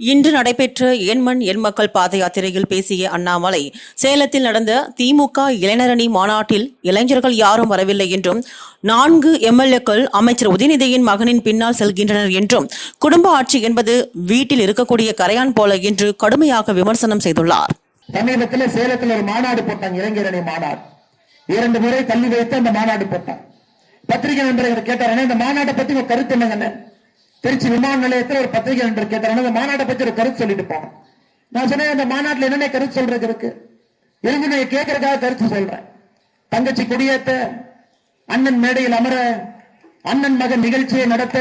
இன்று நடைபெற்ற எண்மண் எண்மக்கள் பாத யாத்திரையில் பேசிய அண்ணாமலை சேலத்தில் நடந்த திமுக இளைஞரணி மாநாட்டில் இளைஞர்கள் யாரும் வரவில்லை என்றும் நான்கு எம்எல்ஏக்கள் அமைச்சர் உதயநிதியின் மகனின் பின்னால் செல்கின்றனர் என்றும் குடும்ப ஆட்சி என்பது வீட்டில் இருக்கக்கூடிய கரையான் போல என்று கடுமையாக விமர்சனம் செய்துள்ளார். சமீபத்தில் சேலத்தில் ஒரு மாநாடு போட்டாங்க இளைஞரணி மாநாடு. இரண்டு முறை தள்ளி வைத்து அந்த மாநாடு போட்டாங்க. பத்திரிகை நண்பர்கள் கேட்டார் இந்த மாநாட்டை பத்தி கருத்து என்னங்க திருச்சி விமான நிலையத்தில் ஒரு பத்திரிகை என்று கேட்டார் அந்த மாநாட்டை பற்றி ஒரு கருத்து சொல்லிட்டு போனோம். நான் சொன்னேன் அந்த மாநாட்டில் என்னென்ன கருத்து சொல்றது இருக்கு? இளைஞனை கேட்கறதுக்காக கருத்து சொல்றேன். தங்கச்சி குடியேற்ற அண்ணன் மேடையில் அமர அண்ணன் மகன் நிகழ்ச்சியை நடத்த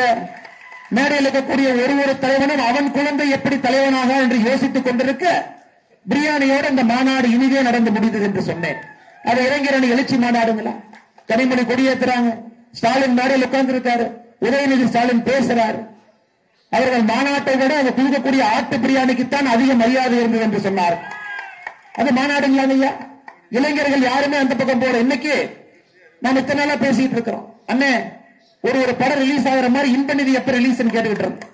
மேடையில் இருக்கக்கூடிய ஒரு ஒரு தலைவனும் அவன் குழந்தை எப்படி தலைவனாக என்று யோசித்துக் கொண்டிருக்க பிரியாணியோட இந்த மாநாடு இனிதே நடந்து முடிந்தது என்று சொன்னேன். அது இளைஞரணி எழுச்சி மாநாடுங்களா? கனிமொழி கொடியேற்றுறாங்க ஸ்டாலின் மேடையில் உட்கார்ந்து இருக்காரு உதயநிதி ஸ்டாலின் பேசுறாரு. அவர்கள் மாநாட்டை விட அவங்க கொடுக்கக்கூடிய ஆட்டு பிரியாணிக்குத்தான் அதிக மரியாதை இருந்தது என்று சொன்னார். அது மாநாடுங்களா ஐயா? இளைஞர்கள் யாருமே அந்த பக்கம் போல இன்னைக்கு நாம் இத்தனை நாளா பேசிட்டு இருக்கிறோம். அண்ணே ஒரு ஒரு படம் ரிலீஸ் ஆகிற மாதிரி இன்ப நிதி எப்ப ரிலீஸ் கேட்டுக்கிட்டு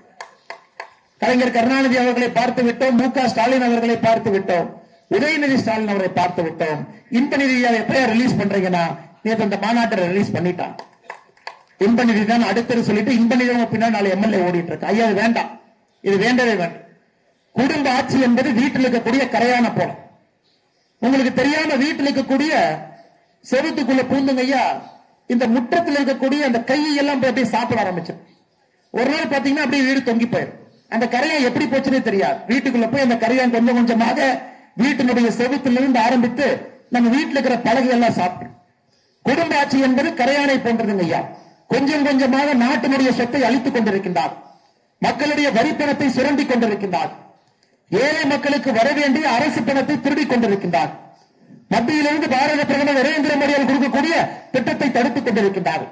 கலைஞர் கருணாநிதி அவர்களை பார்த்து விட்டோம். மு க ஸ்டாலின் அவர்களை பார்த்து விட்டோம். உதயநிதி ஸ்டாலின் அவரை பார்த்து விட்டோம். இன்ப நிதியை எப்பயா ரிலீஸ் பண்றீங்கன்னா நேற்று அந்த மாநாட்டை ரிலீஸ் பண்ணிட்டான். இன்ப நிதி தான் அடுத்தது சொல்லிட்டு இன்ப நிதி பின்னால் நாலு எம்எல்ஏ ஓடிட்டு இருக்கு ஐயா வேண்டாம். இது வேண்டவே வேண்டாம். குடும்ப ஆட்சி என்பது வீட்டில் இருக்கக்கூடிய கரையான போலம். உங்களுக்கு தெரியாம வீட்டில் இருக்கக்கூடிய செவத்துக்குள்ள பூந்துங்க ஐயா இந்த முற்றத்தில் இருக்கக்கூடிய அந்த கையை எல்லாம் போய் அப்படியே சாப்பிட ஆரம்பிச்சு ஒரு நாள் பாத்தீங்கன்னா அப்படியே வீடு தொங்கி போயிடும் அந்த கரையான் எப்படி போச்சுன்னே தெரியாது. வீட்டுக்குள்ள போய் அந்த கரையான் கொஞ்சம் கொஞ்சமாக வீட்டினுடைய செவுத்திலிருந்து ஆரம்பித்து நம்ம வீட்டில் இருக்கிற பலகை எல்லாம் சாப்பிடும். குடும்ப ஆட்சி என்பது கரையானை போன்றதுங்க ஐயா. கொஞ்சம் கொஞ்சமாக நாட்டினுடைய சொத்தை அழித்துக் கொண்டிருக்கின்றார். மக்களுடைய வரி பணத்தை கொண்டிருக்கின்றார். ஏழை மக்களுக்கு வர வேண்டிய அரசு பணத்தை திருடிக் கொண்டிருக்கின்றார். மத்தியிலிருந்து பாரத பிரதமர் நரேந்திர மோடி அவர்கள் கொடுக்கக்கூடிய திட்டத்தை தடுத்துக் கொண்டிருக்கின்றார்.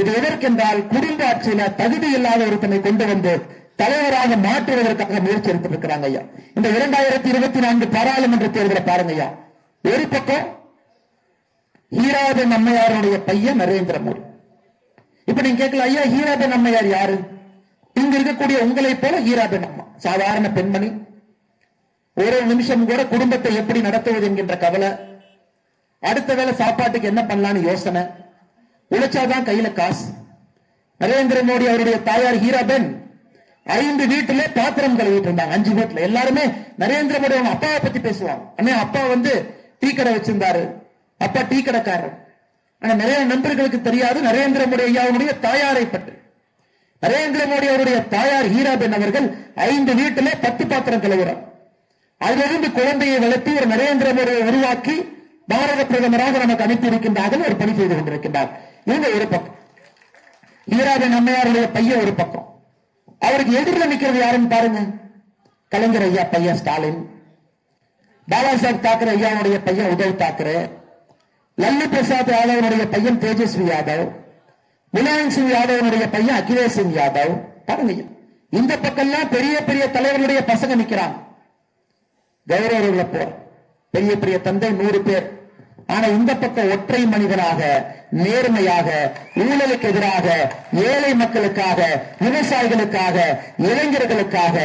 இது எதற்கென்றால் குடும்ப ஆட்சியில தகுதி இல்லாத ஒருத்தனை கொண்டு வந்து தலைவராக மாற்றுவதற்காக முயற்சி எடுத்திருக்கிறாங்க ஐயா. இந்த இரண்டாயிரத்தி இருபத்தி நான்கு பாராளுமன்ற தேர்தலை பாருங்க ஐயா. ஒரு பக்கம் ஈராத நம்மையாருடைய பையன் நரேந்திர மோடி. இப்ப நீங்க கேட்கல ஐயா ஹீராபென் அம்மையார் யாரு? இங்க இருக்கக்கூடிய உங்களை போல ஹீராபென் அம்மா. சாதாரண பெண்மணி. ஒரு நிமிஷம் கூட குடும்பத்தை எப்படி நடத்துவது என்கின்ற கவலை. அடுத்த வேளை சாப்பாட்டுக்கு என்ன பண்ணலாம்னு யோசனை. உழைச்சாதான் கையில காசு. நரேந்திர மோடி அவருடைய தாயார் ஹீராபென் ஐந்து வீட்டுல பாத்திரம் கழுவிட்டு இருந்தாங்க அஞ்சு வீட்டுல. எல்லாருமே நரேந்திர மோடி அவங்க அப்பாவை பத்தி பேசுவாங்க. அண்ணே அப்பா வந்து டீ கடை வச்சிருந்தாரு. அப்பா டீ கடைக்காரர். ஆனா நிறைய நண்பர்களுக்கு தெரியாது. நரேந்திர மோடி ஐயாவுடைய தாயாரை பற்றி. நரேந்திர மோடி அவருடைய தாயார் ஹீராபென் அவர்கள் ஐந்து வீட்டிலே பத்து பாத்திரம் கழுவுறார். அதிலிருந்து குழந்தையை வளர்த்து ஒரு நரேந்திர மோடியை உருவாக்கி பாரத பிரதமராக நமக்கு அனுப்பியிருக்கின்றார்கள். ஒரு பணி செய்து கொண்டிருக்கின்றார். இவங்க ஒரு பக்கம். ஹீராபென் அம்மையாருடைய பையன் ஒரு பக்கம். அவருக்கு எதிரில் நிற்கிறது யாருன்னு பாருங்க. கலைஞர் ஐயா பையன் ஸ்டாலின். பாலா சாஹிப் தாக்கரே ஐயாவுடைய பையன் உத்தவ் தாக்கரே. லல்லு பிரசாத் யாதவனுடைய பையன் தேஜஸ்வி யாதவ் முலாயம் சிங் யாதவனுடைய பையன் அகிலேஷ் சிங் யாதவ். பாருங்க இந்த பக்கம்லாம் பெரிய பெரிய தலைவர்களுடைய பசங்க நிக்கிறாங்க. கௌரவர்களை போற பெரிய பெரிய தந்தை நூறு பேர். ஆனா இந்த பக்கம் ஒற்றை மனிதனாக நேர்மையாக ஊழலுக்கு எதிராக ஏழை மக்களுக்காக விவசாயிகளுக்காக இளைஞர்களுக்காக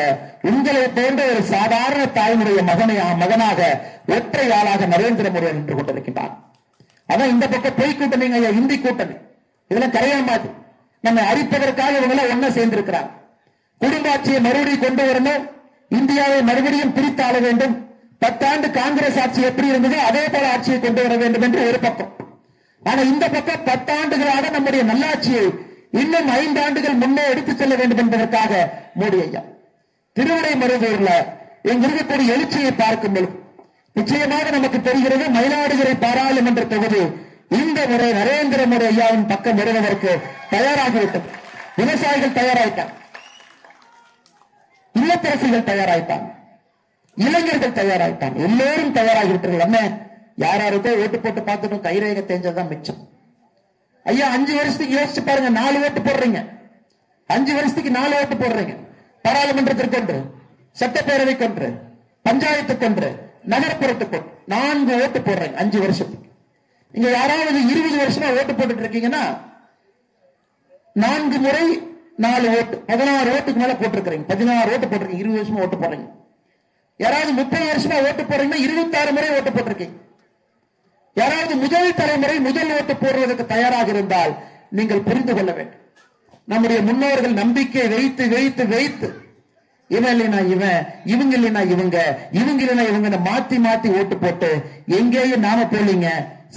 உங்களை போன்ற ஒரு சாதாரண தாயினுடைய மகனை மகனாக ஒற்றை ஆளாக நரேந்திர மோடி நின்று கொண்டிருக்கின்றான் அதான் இந்த பக்கம் பொய் கூட்டணிங்க ஐயா இந்தி கூட்டணி இதெல்லாம் கரையாமாது நம்ம அரிப்பதற்காக இவங்க எல்லாம் ஒண்ணா சேர்ந்திருக்கிறாங்க. குடும்ப ஆட்சியை மறுபடியும் கொண்டு வரணும். இந்தியாவை மறுபடியும் பிரித்து ஆள வேண்டும். பத்தாண்டு காங்கிரஸ் ஆட்சி எப்படி இருந்ததோ அதே போல ஆட்சியை கொண்டு வர வேண்டும் என்று ஒரு பக்கம். ஆனா இந்த பக்கம் பத்தாண்டுகளாக நம்முடைய நல்லாட்சியை இன்னும் ஐந்து ஆண்டுகள் முன்னே எடுத்துச் செல்ல வேண்டும் என்பதற்காக மோடி ஐயா. திருவிடை மருதூர்ல இங்க இருக்கக்கூடிய எழுச்சியை பார்க்கும் பொழுது நிச்சயமாக நமக்கு தெரிகிறது மயிலாடுதுறை பாராளுமன்ற தொகுதி இந்த முறை நரேந்திர மோடி ஐயாவின் பக்கம் வருவதற்கு தயாராகிவிட்டது. விவசாயிகள் தயாராயிட்டாங்க. இல்லத்தரசிகள் தயாராயிட்டான் இளைஞர்கள் தயாராயிட்டான் எல்லோரும் தயாராகிவிட்டார்கள். என்ன யாராருக்கோ ஓட்டு போட்டு பார்த்துட்டும். கைரேக தேஞ்சதுதான் மிச்சம். ஐயா அஞ்சு வருஷத்துக்கு யோசிச்சு பாருங்க. நாலு ஓட்டு போடுறீங்க. அஞ்சு வருஷத்துக்கு நாலு ஓட்டு போடுறீங்க. பாராளுமன்றத்திற்கு ஒன்று சட்டப்பேரவைக்கு ஒன்று பஞ்சாயத்துக்கு ஒன்று நகர்ப்புறத்துக்கு நான்கு ஓட்டு போடுறேன் அஞ்சு வருஷத்துக்கு. நீங்க யாராவது இருபது வருஷமா ஓட்டு போட்டுட்டு இருக்கீங்கன்னா நான்கு முறை நாலு ஓட்டு பதினாறு ஓட்டுக்கு மேல போட்டிருக்கிறீங்க. பதினாறு ஓட்டு போட்டிருக்கீங்க இருபது வருஷமா ஓட்டு போடுறீங்க. யாராவது முப்பது வருஷமா ஓட்டு போடுறீங்கன்னா இருபத்தாறு முறை ஓட்டு போட்டிருக்கீங்க. யாராவது முதல் தலைமுறை முதல் ஓட்டு போடுவதற்கு தயாராக இருந்தால் நீங்கள் புரிந்து கொள்ள வேண்டும். நம்முடைய முன்னோர்கள் நம்பிக்கை வைத்து வைத்து வைத்து இவன் இல்லைனா இவன் இவங்க இல்லைனா இவங்க இவங்க இல்லைனா இவங்க மாத்தி மாத்தி ஓட்டு போட்டு எங்கேயும் நாம போலீங்க.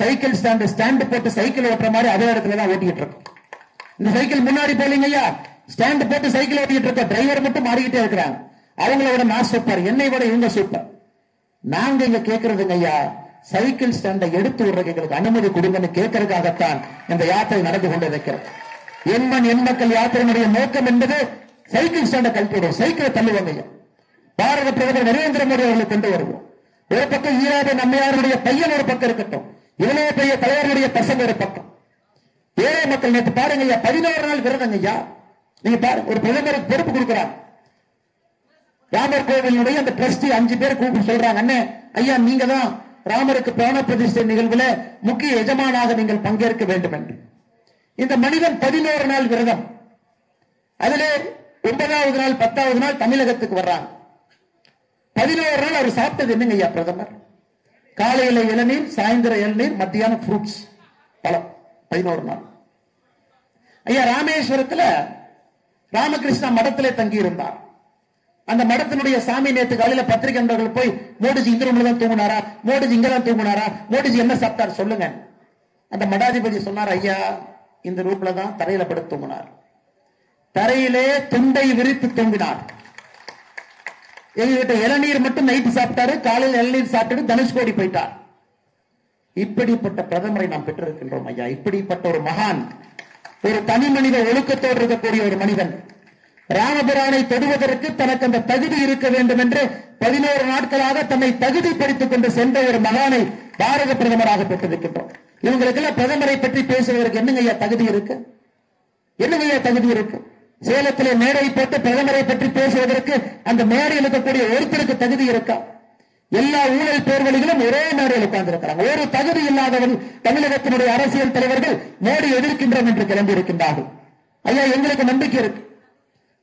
சைக்கிள் ஸ்டாண்டு ஸ்டாண்டு போட்டு சைக்கிள் ஓட்டுற மாதிரி அதே இடத்துல தான் ஓட்டிட்டு இருக்கோம். இந்த சைக்கிள் முன்னாடி போலீங்க ஐயா? ஸ்டாண்ட் போட்டு சைக்கிள் ஓட்டிட்டு இருக்க டிரைவர் மட்டும் மாறிக்கிட்டே இருக்கிறாங்க. அவங்கள விட நான் சூப்பர் என்னை விட இவங்க சூப்பர் நாங்க இங்க கேட்கறதுங்க ஐயா சைக்கிள் ஸ்டாண்டை எடுத்து விடுறதுக்கு எங்களுக்கு அனுமதி கொடுங்கன்னு கேட்கறதுக்காகத்தான் இந்த யாத்திரை நடந்து கொண்டு இருக்கிறது எண்மண் எண் மக்கள் யாத்திரையினுடைய நோக்கம் என்பது சைக்கிள் ஸ்டாண்டை கழட்டி சைக்கிளை தள்ளுவாங்க ஐயா பாரத பிரதமர் நரேந்திர மோடி அவர்களை கொண்டு வருவோம். ஒரு பக்கம் ஈராத நம்மையாருடைய பையன் ஒரு பக்கம் இருக்கட்டும். இவ்வளவு பெரிய தலைவருடைய பசங்க ஒரு பக்கம். ஏழை மக்கள் நேற்று பாருங்க ஐயா பதினோரு நாள் விரதங்க ஐயா. நீங்க பாருங்க ஒரு பிரதமருக்கு பொறுப்பு கொடுக்குறாங்க ராமர் கோவிலுடைய அந்த ட்ரஸ்டி அஞ்சு பேர் கூப்பிட்டு சொல்றாங்க அண்ணே ஐயா நீங்க தான் ராமருக்கு பிராண பிரதிஷ்டை நிகழ்வுல முக்கிய எஜமானாக நீங்கள் பங்கேற்க வேண்டும் என்று. இந்த மனிதன் பதினோரு நாள் விரதம். அதிலே ஒன்பதாவது நாள் பத்தாவது நாள் தமிழகத்துக்கு வர்றாங்க. பதினோரு நாள் அவர் சாப்பிட்டது என்னங்க ஐயா பிரதமர்? காலையில இளநீர் சாயந்தர இளநீர் மத்தியானம் ஃப்ரூட்ஸ் பழம். பதினோரு நாள். ஐயா ராமேஸ்வரத்துல ராமகிருஷ்ணா மடத்திலே தங்கி இருந்தார் அந்த மடத்தினுடைய சாமி நேற்று காலையில பத்திரிகை நண்பர்கள் போய் மோடிஜி இந்த ரூம்ல தான் தூங்குனாரா? மோடிஜி இங்க தான் தூங்குனாரா? மோடிஜி என்ன சாப்பிட்டார் சொல்லுங்க. அந்த மடாதிபதி சொன்னார் ஐயா இந்த ரூம்ல தான் தரையில படுத்து தூங்கினார். தரையிலே துண்டை விரித்து தொங்கினார். எங்ககிட்ட இளநீர் மட்டும் நைட்டு சாப்பிட்டாரு காலையில் இளநீர் சாப்பிட்டு தனுஷ்கோடி போயிட்டார். இப்படிப்பட்ட பிரதமரை நாம் பெற்றிருக்கின்றோம் ஐயா. இப்படிப்பட்ட ஒரு மகான் ஒரு தனி மனித ஒழுக்கத்தோடு இருக்கக்கூடிய ஒரு மனிதன். ராமபுரானை தொடுவதற்கு தனக்கு அந்த தகுதி இருக்க வேண்டும் என்று பதினோரு நாட்களாக தன்னை தகுதிப்படுத்திக் கொண்டு சென்ற ஒரு மகானை பாரத பிரதமராக பெற்றிருக்கின்றோம். இவங்களுக்கெல்லாம் பிரதமரை பற்றி பேசுவதற்கு என்னங்க ஐயா தகுதி இருக்கு? என்னங்க ஐயா தகுதி இருக்கு? சேலத்திலே மேடை போட்டு பிரதமரை பற்றி பேசுவதற்கு அந்த மேடையில் இருக்கக்கூடிய ஒருத்தருக்கு தகுதி இருக்கா? எல்லா ஊழல் பேர்வழிகளும் ஒரே மேடையில் உட்கார்ந்திருக்கிறாங்க. ஒரு தகுதி இல்லாதவன் தமிழகத்தினுடைய அரசியல் தலைவர்கள் மோடி எதிர்க்கின்றோம் என்று கிளம்பி இருக்கின்றார்கள் ஐயா எங்களுக்கு நம்பிக்கை இருக்கு.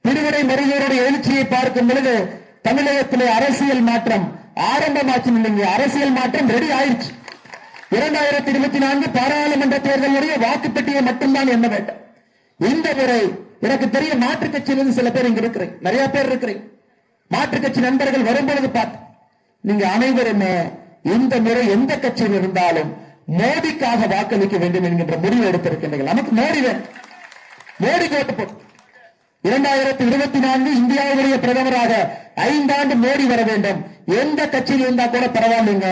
திருவிடை முருகருடைய எழுச்சியை பார்க்கும் பொழுது தமிழகத்திலே அரசியல் மாற்றம் ஆரம்பமாச்சு இல்லைங்க. அரசியல் மாற்றம் ரெடி ஆயிடுச்சு இரண்டாயிரத்தி இருபத்தி நான்கு பாராளுமன்ற தேர்தலுடைய வாக்குப்பெட்டியை மட்டும்தான் எண்ண வேண்டும். இந்த முறை எனக்கு தெரிய மாற்றுக் கட்சியிலிருந்து சில பேர் இங்க இருக்கிறேன். நிறைய பேர் இருக்கிறேன். மாற்றுக் கட்சி நண்பர்கள் வரும்பொழுது பார்த்து நீங்க அனைவருமே இந்த முறை எந்த கட்சியில் இருந்தாலும் மோடிக்காக வாக்களிக்க வேண்டும் என்கின்ற முடிவு எடுத்திருக்கின்றீர்கள். நமக்கு மோடி வேண்டும் மோடி ஓட்டு போட்டு. இரண்டாயிரத்தி இருபத்தி நான்கு இந்தியாவுடைய பிரதமராக ஐந்தாண்டு மோடி வர வேண்டும். எந்த கட்சியில் இருந்தா கூட பரவாயில்லைங்க.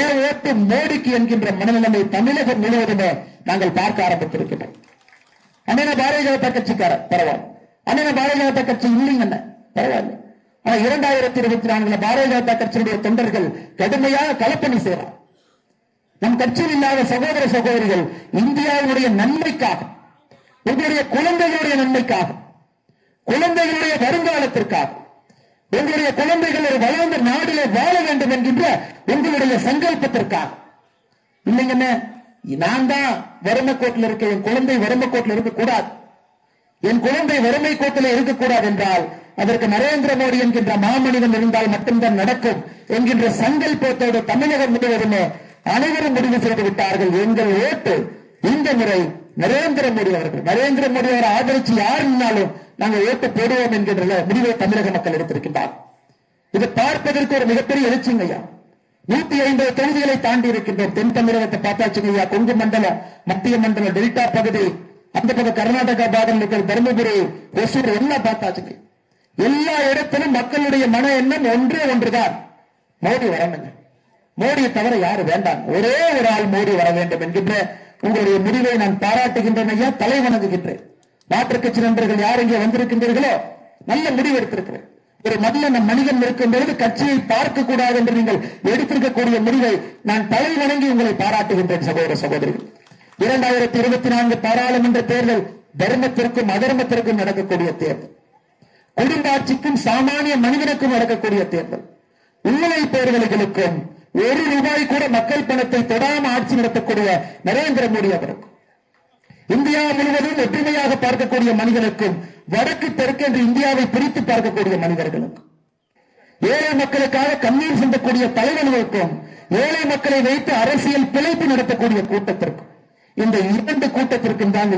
ஏன் ஓட்டு மோடிக்கு என்கின்ற மனநிலைமை தமிழகம் முழுவதுமே நாங்கள் பார்க்க ஆரம்பித்திருக்கிறோம் அண்ணன பாரதிய ஜனதா கட்சிக்காரர் பரவாயில்ல. அண்ணன பாரதிய ஜனதா கட்சி இல்லைங்க பரவாயில்ல. ஆனா இரண்டாயிரத்தி இருபத்தி நான்குல பாரதிய ஜனதா கட்சியுடைய தொண்டர்கள் கடுமையாக கலப்பணி செய்யறார் நம் கட்சியில் இல்லாத சகோதர சகோதரிகள் இந்தியாவுடைய நன்மைக்காக உங்களுடைய குழந்தைகளுடைய நன்மைக்காக குழந்தைகளுடைய வருங்காலத்திற்காக உங்களுடைய குழந்தைகள் ஒரு வளர்ந்த நாடிலே வாழ வேண்டும் என்கின்ற உங்களுடைய சங்கல்பத்திற்காக. இல்லைங்கண்ணே நான் தான் வறுமை கோட்டில் இருக்க என் குழந்தை வறுமை கோட்டில் இருக்கக்கூடாது. என் குழந்தை வறுமை கோட்டில் இருக்கக்கூடாது என்றால் அதற்கு நரேந்திர மோடி என்கின்ற மாமனிதன் இருந்தால் மட்டும்தான் நடக்கும் என்கின்ற சங்கல்பத்தோடு தமிழகம் முழுவதுமே அனைவரும் முடிவு செய்து விட்டார்கள். எங்கள் ஓட்டு இந்த முறை நரேந்திர மோடி அவர்கள். நரேந்திர மோடி அவரை ஆதரிச்சு யார் நின்னாலும் நாங்கள் ஓட்டு போடுவோம் என்கின்ற முடிவை தமிழக மக்கள் எடுத்திருக்கின்றார் இது பார்ப்பதற்கு ஒரு மிகப்பெரிய எழுச்சிங்க ஐயா. நூத்தி ஐம்பது தொகுதிகளை தாண்டி இருக்கின்ற தென் தமிழகத்தை பார்த்தாச்சுங்க ஐயா கொங்கு மண்டலம் மத்திய மண்டலம் டெல்டா பகுதி அந்த பக்கம் கர்நாடகா பாகம் இருக்கிற தருமபுரி ஒசூர் எல்லாம் பார்த்தாச்சுங்க எல்லா இடத்திலும் மக்களுடைய மன எண்ணம் ஒன்றே ஒன்றுதான். மோடி வரணுங்க. மோடியை தவிர யாரு வேண்டாம். ஒரே ஒரு ஆள் மோடி வர வேண்டும் என்கின்ற உங்களுடைய முடிவை நான் பாராட்டுகின்றேன் ஐயா தலை வணங்குகின்றேன் மாற்றுக் கட்சி நண்பர்கள் யார் இங்கே வந்திருக்கின்றீர்களோ நல்ல முடிவு எடுத்திருக்கிறேன். ஒரு நல்ல நம் மனிதன் இருக்கும் பொழுது கட்சியை பார்க்க கூடாது என்று நீங்கள் எடுத்திருக்கக்கூடிய முடிவை நான் தலை வணங்கி உங்களை பாராட்டுகின்றேன் சகோதர சகோதரிகள். இரண்டாயிரத்தி இருபத்தி நான்கு பாராளுமன்ற தேர்தல் தர்மத்திற்கும் அதர்மத்திற்கும் நடக்கக்கூடிய தேர்தல். குடும்ப ஆட்சிக்கும் சாமானிய மனிதனுக்கும் நடக்கக்கூடிய தேர்தல். உண்மை பேர்களுக்கும் ஒரு ரூபாய் கூட மக்கள் பணத்தை தொடாம ஆட்சி நடத்தக்கூடிய நரேந்திர மோடி அவருக்கும் இந்தியா முழுவதும் ஒற்றுமையாக பார்க்கக்கூடிய மனிதனுக்கும் வடக்கு தெற்கு என்று இந்தியாவை பிரித்து பார்க்கக்கூடிய மனிதர்களுக்கும் ஏழை மக்களுக்காக கண்ணீர் சிந்தக்கூடிய தலைவர்களுக்கும் ஏழை மக்களை வைத்து அரசியல் பிழைப்பு நடத்தக்கூடிய கூட்டத்திற்கும் இந்த இரண்டு கூட்டத்திற்கும் தான்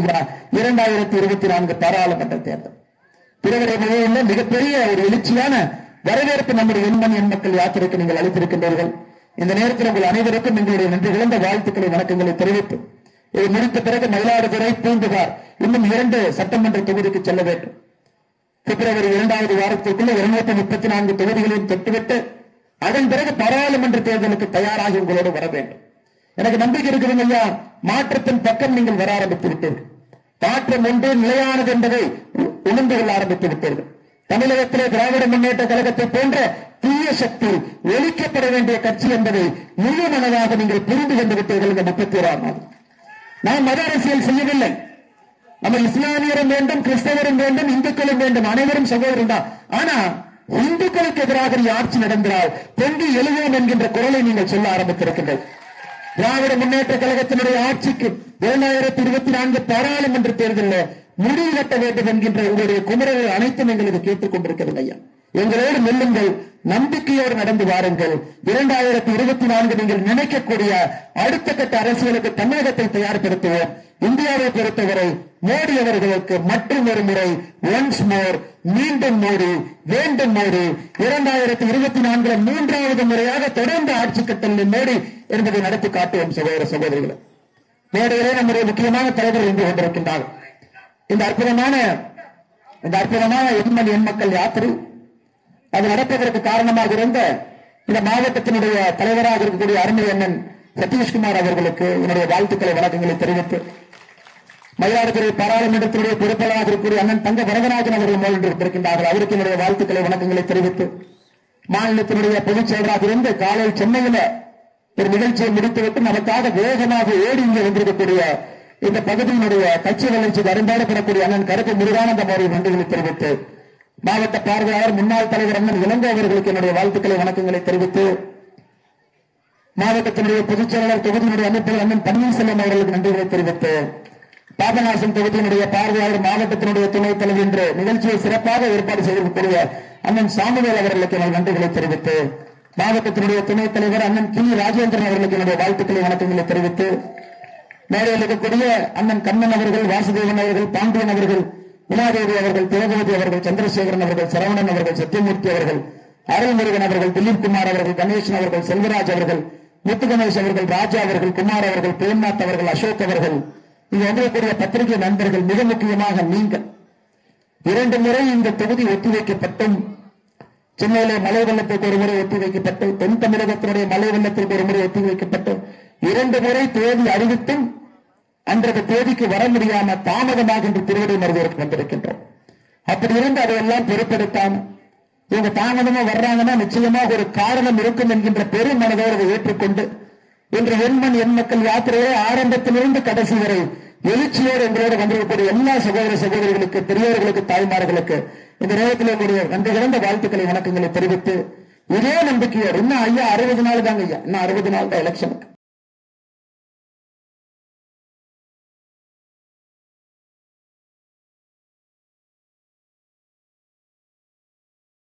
இரண்டாயிரத்தி இருபத்தி நான்கு பாராளுமன்ற தேர்தல். பிறவரை மிகப்பெரிய ஒரு எழுச்சியான வரவேற்பு நம்முடைய எண்மண் எண் மக்கள் யாத்திரைக்கு நீங்கள் அளித்திருக்கின்றீர்கள். இந்த நேரத்தில் உங்கள் அனைவருக்கும் எங்களுடைய நன்றி இழந்த வாழ்த்துக்களை வணக்கங்களை தெரிவித்து இதை முடித்த பிறகு மயிலாடுதுறை பூம்புகார் இன்னும் இரண்டு சட்டமன்ற தொகுதிக்கு செல்ல வேண்டும். பிப்ரவரி இரண்டாவது வாரத்திற்குள்ள இருநூத்தி முப்பத்தி நான்கு தொகுதிகளையும் தொட்டுவிட்டு அதன் பிறகு பாராளுமன்ற தேர்தலுக்கு தயாராகி உங்களோடு வர வேண்டும். எனக்கு நம்பிக்கை இருக்கிறீங்க ஐயா மாற்றத்தின் பக்கம் நீங்கள் வர ஆரம்பித்து விட்டீர்கள். மாற்றம் ஒன்று நிலையானது என்பதை உ- உணர்ந்து கொள்ள ஆரம்பித்து விட்டீர்கள். தமிழகத்திலே திராவிட முன்னேற்ற கழகத்தை போன்ற தீய சக்தி ஒழிக்கப்பட வேண்டிய கட்சி என்பதை முழு மனதாக நீங்கள் புரிந்து கொண்டு விட்டீர்கள் இந்த முப்பத்தி ஓராம் நாள் நாம் மத அரசியல் செய்யவில்லை. நம்ம இஸ்லாமியரும் வேண்டும் கிறிஸ்தவரும் வேண்டும் இந்துக்களும் வேண்டும் அனைவரும் சகோதரன் தான். ஆனா இந்துக்களுக்கு எதிராக ஆட்சி நடந்தால் பொங்கி எழுவோம் என்கின்ற குரலை நீங்கள் சொல்ல ஆரம்பித்திருக்கின்றீர்கள் திராவிட முன்னேற்ற கழகத்தினுடைய ஆட்சிக்கு இரண்டாயிரத்தி இருபத்தி நான்கு பாராளுமன்ற தேர்தலில் முடிவு கட்ட வேண்டும் என்கின்ற உங்களுடைய குமரர்கள் அனைத்தும் எங்களுக்கு கேட்டுக் கொண்டிருக்கிறது ஐயா. எங்களோடு நெல்லுங்கள் நம்பிக்கையோடு நடந்து வாருங்கள். இரண்டாயிரத்தி இருபத்தி நான்கு நீங்கள் நினைக்கக்கூடிய அடுத்த கட்ட அரசியலுக்கு தமிழகத்தை தயார்படுத்துவோம். இந்தியாவை பொறுத்தவரை மோடி அவர்களுக்கு மற்றும் ஒரு முறை ஒன்ஸ் மோர் மீண்டும் மோடி வேண்டும் மோடி. இரண்டாயிரத்தி இருபத்தி நான்குல மூன்றாவது முறையாக தொடர்ந்து ஆட்சி கட்டலில் மோடி என்பதை நடத்தி காட்டுவோம் சகோதர சகோதரிகளை. மேடையிலே நம்முடைய முக்கியமான தலைவர் இருந்து கொண்டிருக்கின்றார். இந்த அற்புதமான இந்த அற்புதமான எண்மணி எண் மக்கள் யாத்திரை அது நடப்பதற்கு காரணமாக இருந்த இந்த மாவட்டத்தினுடைய தலைவராக இருக்கக்கூடிய அருமை அண்ணன் சதீஷ்குமார் அவர்களுக்கு என்னுடைய வாழ்த்துக்களை வணக்கங்களை தெரிவித்து மயிலாடுதுறை பாராளுமன்றத்தினுடைய பொறுப்பாளராக இருக்கக்கூடிய அண்ணன் தங்க வரதராஜன் அவர்கள் மோதிருக்கின்றார்கள் அவருக்கு என்னுடைய வாழ்த்துக்களை வணக்கங்களை தெரிவித்து மாநிலத்தினுடைய பொதுச் செயலராக இருந்து காலையில் சென்னையில ஒரு நிகழ்ச்சியை முடித்துவிட்டு நமக்காக வேகமாக ஓடி இங்கே வந்திருக்கக்கூடிய இந்த பகுதியினுடைய கட்சி வளர்ச்சிக்கு அருந்தாடப்படக்கூடிய அண்ணன் கருப்பு முருகானந்தம் அவர்கள் நன்றிகளை தெரிவித்து மாவட்ட பார்வையாளர் முன்னாள் தலைவர் அண்ணன் இளங்கோ அவர்களுக்கு என்னுடைய வாழ்த்துக்களை வணக்கங்களை தெரிவித்து மாவட்டத்தினுடைய பொதுச் செயலாளர் தொகுதியினுடைய அமைப்பில் அண்ணன் பன்னீர்செல்வம் அவர்களுக்கு நன்றிகளை தெரிவித்து பாபநாசம் தொகுதியினுடைய பார்வையாளர் மாவட்டத்தினுடைய துணைத் தலைவர் என்று நிகழ்ச்சியை சிறப்பாக ஏற்பாடு செய்திருக்கக்கூடிய அண்ணன் சாமுவேல் அவர்களுக்கு எனது நன்றிகளை தெரிவித்து மாவட்டத்தினுடைய துணைத் தலைவர் அண்ணன் கி. ராஜேந்திரன் அவர்களுக்கு என்னுடைய வாழ்த்துக்களை வணக்கங்களை தெரிவித்து மேலே இருக்கக்கூடிய அண்ணன் கண்ணன் அவர்கள் வாசுதேவன் அவர்கள் பாண்டியன் அவர்கள் உமாதேவி அவர்கள் திரௌபதி அவர்கள் சந்திரசேகரன் அவர்கள் சரவணன் அவர்கள் சத்யமூர்த்தி அவர்கள் அருள்முருகன் அவர்கள் திலீப் குமார் அவர்கள் கணேசன் அவர்கள் செல்வராஜ் அவர்கள் முத்து கணேஷ் அவர்கள் ராஜா அவர்கள் குமார் அவர்கள் பிரேம்நாத் அவர்கள் அசோக் அவர்கள். இங்க வந்திருக்கக்கூடிய பத்திரிகை நண்பர்கள் மிக முக்கியமாக நீங்கள். இரண்டு முறை இந்த தொகுதி ஒத்திவைக்கப்பட்டும். சென்னையிலே மலை வெள்ளத்திற்கு ஒரு முறை ஒத்திவைக்கப்பட்டு தென் தமிழகத்தினுடைய மலை வெள்ளத்திற்கு ஒரு முறை ஒத்திவைக்கப்பட்டு இரண்டு முறை தேதி அறிவித்தும் அன்றைய தேதிக்கு வர முடியாம தாமதமாக இன்று திருவடி மருவருக்கு வந்திருக்கின்றோம். அப்படி இருந்து அதையெல்லாம் பொறுப்பெடுத்தாம இவங்க தாமதமா வர்றாங்கன்னா நிச்சயமாக ஒரு காரணம் இருக்கும் என்கின்ற பெரும் மனதோடு அதை ஏற்றுக்கொண்டு இன்று எண்மண் எண் மக்கள் யாத்திரையை ஆரம்பத்திலிருந்து கடைசி வரை எழுச்சியோடு எங்களோடு வந்திருக்கக்கூடிய எல்லா சகோதர சகோதரிகளுக்கு பெரியவர்களுக்கு தாய்மார்களுக்கு இந்த நேரத்தில் உங்களுடைய நன்றி கிடந்த வாழ்த்துக்களை வணக்கங்களை தெரிவித்து இதே நம்பிக்கையோடு இன்னும் ஐயா அறுபது நாள் தாங்க ஐயா இன்னும் அறுபது நாள் தான் எலெக்ஷனுக்கு